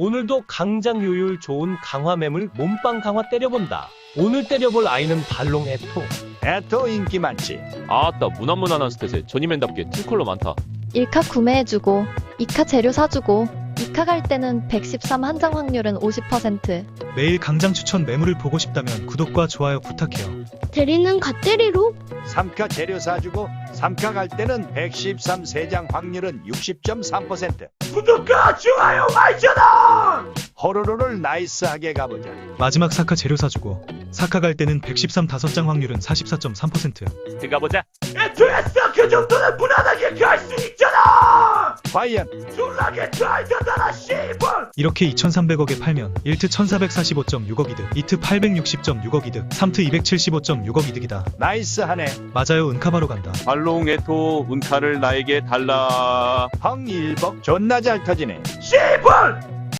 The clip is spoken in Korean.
오늘도 강장 요율 좋은 강화 매물 몸빵 강화 때려본다. 오늘 때려볼 아이는 발롱 에토. 에토 인기 많지. 아따 무난무난한 스탯에 조니맨답게 툴콜로 많다. 1카 구매해주고 2카 재료 사주고 2카 갈 때는 113 한장 확률은 50% 매일 강장 추천 매물을 보고 싶다면 구독과 좋아요 부탁해요. 대리는 갓대리로 3카 재료 사주고 3카 갈 때는 113 세장 확률은 60.3%. 구독과 좋아요 말전원. 호로로를 나이스하게 가보자. 마지막 4카 재료 사주고 4카 갈 때는 113 5장 확률은 44.3%. 들어가보자. 에토했어 그 정도는 무난하게 갈수 있잖아. 과연. 이렇게 2,300억에 팔면 1트 1,445.6억 이득, 2트 860.6억 이득, 3트 275.6억 이득이다. 나이스하네. 맞아요 은카바로 간다. 발롱 에토 운카를 나에게 달라. 황일복 존나 잘 터지네. 씨발.